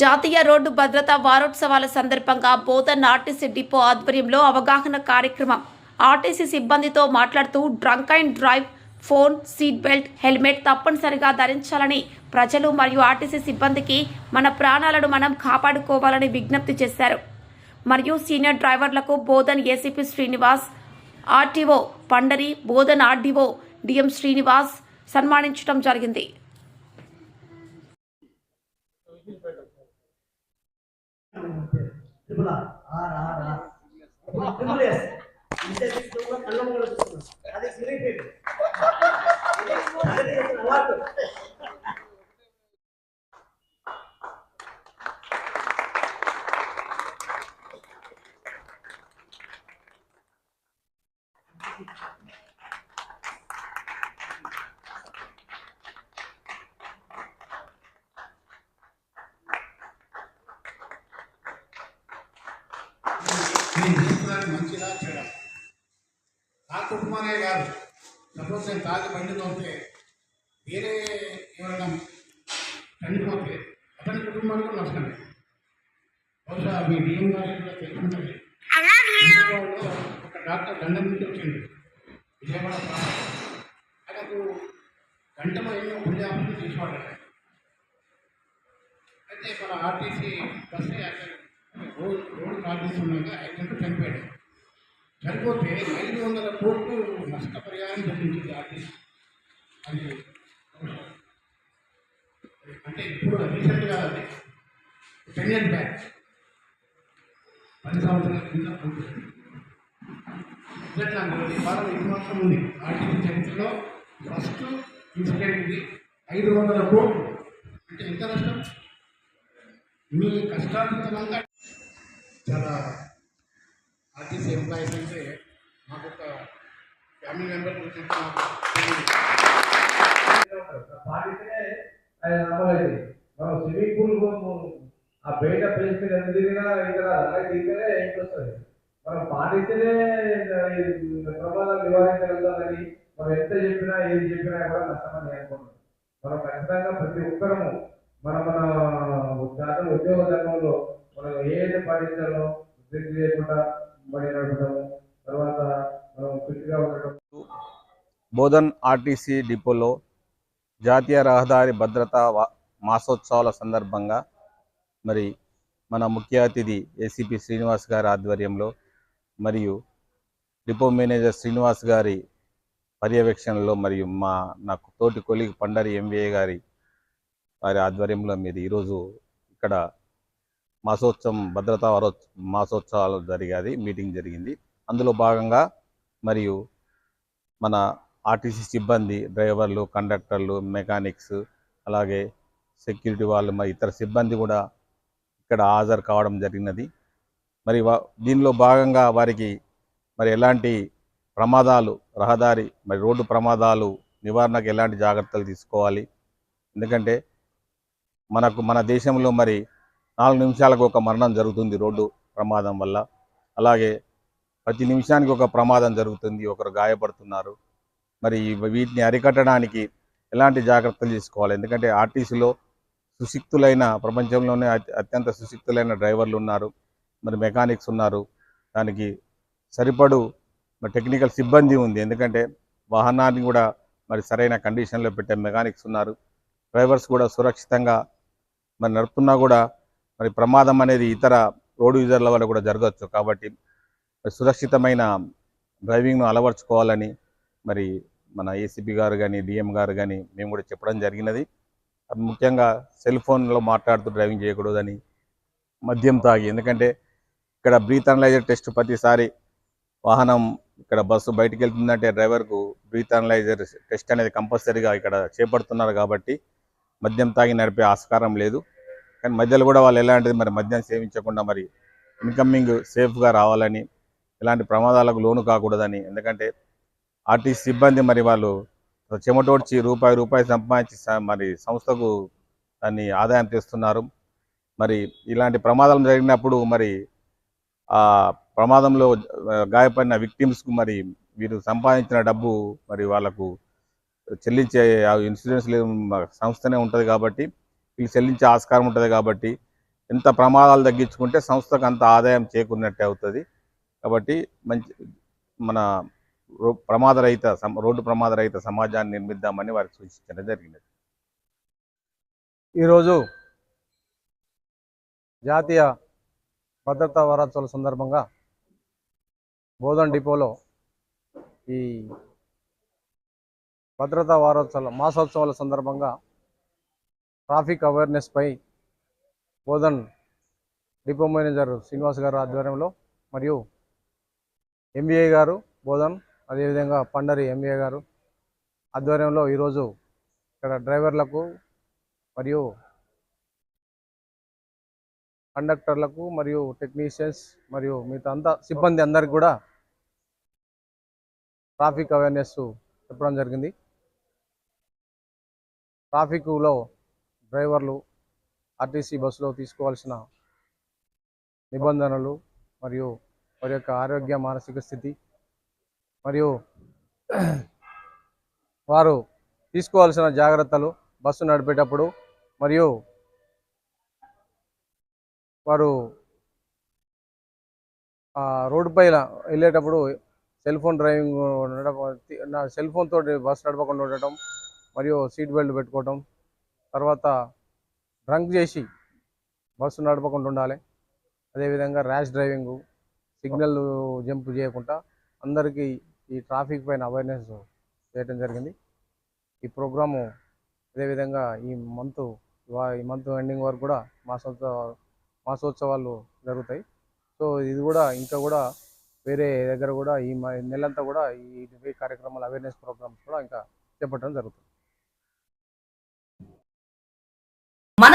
జాతీయ రోడ్డు భద్రతా వారోత్సవాల సందర్భంగా బోధన్ ఆర్టీసీ డిపో ఆధ్వర్యంలో అవగాహన కార్యక్రమం. ఆర్టీసీ సిబ్బందితో మాట్లాడుతూ drunk and drive phone seat belt helmet తప్పనిసరిగా ధరించాలని ప్రజలు మరియు ఆర్టీసీ సిబ్బందికి మన ప్రాణాలను మనం కాపాడుకోవాలని విజ్ఞప్తి చేశారు. మరియు సీనియర్ డ్రైవర్లకు Bodhan ACP Srinivas RTO Pandari Bodhan RDO DM Srinivas సన్మానించడం జరిగింది. ఆర్ ట్రిపుల్ ఎస్ ఇంతే తీసుకున్న కళ్ళం చూస్తున్నాం అది సిరిపేట్ అది అలవాటు సపోజ్ తాగి బండి తోస్తే వేరే ఎవరైనా చనిపోతే అతని కుటుంబానికి నష్టమే. బహుశా మీ డిఎం గారికి కూడా తెలుసుంటుంది ఒక డాక్టర్ లండన్ నుంచి వచ్చింది విజయవాడ ప్రాంతం. ఆయనకు గంటలో ఎన్నో గుండె ఆపరేషన్ చేసేవాడట అయితే మన RTC bus accident. Road road ప్రార్థిస్తుండగా accident చనిపోయాడు. చనిపోతే ఐదు వందల కోట్లు నష్టపరిహారం చెల్లించింది ఆర్టీసీ అది అంటే ఇప్పుడు రీసెంట్గా అది టెన్ ఇయర్స్ బ్యాక్ పది సంవత్సరాల కింద ఉంటుంది ఈ వారం ఇది మాత్రం ఉంది. ఆర్టీసీ చరిత్రలో ఫస్ట్ ఇన్సిడెంట్ ఇది. ఐదు వందల కోట్లు. అంటే ఎంత నష్టం? మీ కష్టార్జితంగా చాలా ఆర్టీసీ ఎంప్లాయీస్ అంటే మాకు ఒక ఫ్యామిలీ మెంబర్ మనం స్విమ్మింగ్ పూల్ ఆ బయట ప్లేస్ మీద ఎంత తిరిగినా ఇక్కడ అలా తిరిగితేనే ఏంటి వస్తుంది. మనం పాటిస్తేనే ప్రమాదాలు నివారించగలుగుతామని మనం ఎంత చెప్పినా ఏది చెప్పినా కూడా నష్టమని అనుకుంటున్నాం మనం ఖచ్చితంగా ప్రతి ఒక్కరము మన మన శాతం ఉద్యోగ ధర్మంలో మనం ఏదైతే పాటించాలో ఉద్యోగం చేయకుండా తర్వాత ఫిట్గా బోధన్ ఆర్టీసీ డిపోలో జాతీయ రహదారి భద్రతా మాసోత్సవాల సందర్భంగా మరి మన ముఖ్య అతిథి ఏసీపీ శ్రీనివాస్ గారి ఆధ్వర్యంలో మరియు డిపో మేనేజర్ శ్రీనివాస్ గారి పర్యవేక్షణలో మరియు మా నాకు తోటి కొలిగ్ పండరి ఎంవీఏ గారి వారి ఆధ్వర్యంలో మీరు ఈరోజు ఇక్కడ మాసోత్సవం భద్రతా వారో మాసోత్సవాలు జరిగేది మీటింగ్ జరిగింది. అందులో భాగంగా మరియు మన ఆర్టీసీ సిబ్బంది డ్రైవర్లు కండక్టర్లు మెకానిక్స్ అలాగే సెక్యూరిటీ వాళ్ళు మరి ఇతర సిబ్బంది కూడా ఇక్కడ హాజరు కావడం జరిగినది. మరి దీనిలో భాగంగా వారికి మరి ఎలాంటి ప్రమాదాలు రహదారి మరి రోడ్డు ప్రమాదాలు నివారణకు ఎలాంటి జాగ్రత్తలు తీసుకోవాలి? ఎందుకంటే మనకు మన దేశంలో మరి నాలుగు నిమిషాలకు ఒక మరణం జరుగుతుంది రోడ్డు ప్రమాదం వల్ల. అలాగే ప్రతి నిమిషానికి ఒక ప్రమాదం జరుగుతుంది ఒకరు గాయపడుతున్నారు. మరి వీటిని అరికట్టడానికి ఎలాంటి జాగ్రత్తలు తీసుకోవాలి? ఎందుకంటే ఆర్టీసీలో సుశిక్తులైన ప్రపంచంలోనే అత్యంత సుశిక్తులైన డ్రైవర్లు ఉన్నారు. మరి మెకానిక్స్ ఉన్నారు. దానికి సరిపడు మరి టెక్నికల్ సిబ్బంది ఉంది. ఎందుకంటే వాహనాన్ని కూడా మరి సరైన కండిషన్లో పెట్టే మెకానిక్స్ ఉన్నారు. డ్రైవర్స్ కూడా సురక్షితంగా మరి నడుపుతున్నా కూడా మరి ప్రమాదం అనేది ఇతర రోడ్ యూజర్ల వల్ల కూడా జరగవచ్చు. కాబట్టి సురక్షితమైన డ్రైవింగ్ను అలవర్చుకోవాలని మరి మన ఏసీపీ గారు కానీ డిఎం గారు కానీ మేము కూడా చెప్పడం జరిగినది. అది ముఖ్యంగా సెల్ ఫోన్లో మాట్లాడుతూ డ్రైవింగ్ చేయకూడదని మద్యం తాగి ఎందుకంటే ఇక్కడ బ్రీత్ అనలైజర్ టెస్ట్ ప్రతిసారి వాహనం ఇక్కడ బస్సు బయటికి వెళ్తుందంటే డ్రైవర్కు బ్రీత్ అనలైజర్ టెస్ట్ అనేది కంపల్సరీగా ఇక్కడ చేపడుతున్నారు కాబట్టి మద్యం తాగి నడిపే ఆస్కారం లేదు. కానీ మధ్యలో కూడా వాళ్ళు ఎలాంటిది మరి మద్యం సేవించకుండా మరి ఇన్కమింగ్ సేఫ్గా రావాలని ఇలాంటి ప్రమాదాలకు లోను కాకూడదని ఎందుకంటే ఆర్టీసీ సిబ్బంది మరి వాళ్ళు చెమటోడ్చి రూపాయి రూపాయి సంపాదించి మరి సంస్థకు దాన్ని ఆదాయం తెస్తున్నారు. మరి ఇలాంటి ప్రమాదం జరిగినప్పుడు మరి ఆ ప్రమాదంలో గాయపడిన విక్టిమ్స్కు మరి వీరు సంపాదించిన డబ్బు మరి వాళ్ళకు చెల్లించే ఆ ఇన్సూరెన్స్ లేదు సంస్థనే ఉంటుంది కాబట్టి వీళ్ళు చెల్లించే ఆస్కారం ఉంటుంది కాబట్టి ఎంత ప్రమాదాలు తగ్గించుకుంటే సంస్థకు అంత ఆదాయం చేకూరినట్టే అవుతుంది. కాబట్టి మంచి మన రో- ప్రమాదరహిత రోడ్డు ప్రమాదరహిత సమాజాన్ని నిర్మిద్దామని వారికి సూచించడం జరిగినది. ఈరోజు జాతీయ భద్రతా వారోత్సవాల సందర్భంగా బోధన్ డిపోలో ఈ భద్రతా వారోత్సవాల మాసోత్సవాల సందర్భంగా ట్రాఫిక్ అవేర్నెస్పై బోధన్ డిపో మేనేజర్ శ్రీనివాస్ గారు ఆధ్వర్యంలో మరియు ఎంబీఏ గారు బోధన్ అదేవిధంగా పండరి ఎంబీఏ గారు ఆధ్వర్యంలో ఈరోజు ఇక్కడ డ్రైవర్లకు మరియు కండక్టర్లకు మరియు టెక్నీషియన్స్ మరియు మిగతా అంతా సిబ్బంది అందరికి కూడా ట్రాఫిక్ అవేర్నెస్ చెప్పడం జరిగింది. ట్రాఫిక్లో డ్రైవర్లు ఆర్టీసీ బస్సులో తీసుకోవాల్సిన నిబంధనలు మరియు వారి యొక్క ఆరోగ్య మానసిక స్థితి మరియు వారు తీసుకోవాల్సిన జాగ్రత్తలు బస్సు నడిపేటప్పుడు మరియు వారు ఆ, రోడ్డుపై వెళ్ళేటప్పుడు సెల్ ఫోన్ డ్రైవింగ్ నడప సెల్ ఫోన్ తోటి బస్సు నడపకుండా ఉండటం మరియు సీట్ బెల్ట్ పెట్టుకోవటం తర్వాత డ్రంక్ చేసి బస్సు నడపకుండా ఉండాలి. అదేవిధంగా ర్యాష్ డ్రైవింగ్ సిగ్నల్ జంప్ చేయకుండా అందరికీ ఈ ట్రాఫిక్ పైన అవేర్నెస్ చేయడం జరిగింది. ఈ ప్రోగ్రాము అదేవిధంగా ఈ మంత్ ఈ మంత్ ఎండింగ్ వరకు కూడా మాసోత్సవ మాసోత్సవాలు జరుగుతాయి. సో ఇది కూడా ఇంకా కూడా వేరే దగ్గర కూడా ఈ మ- నెలంతా కూడా ఈ కార్యక్రమాలు అవేర్నెస్ ప్రోగ్రామ్స్ కూడా ఇంకా చేపట్టడం జరుగుతుంది.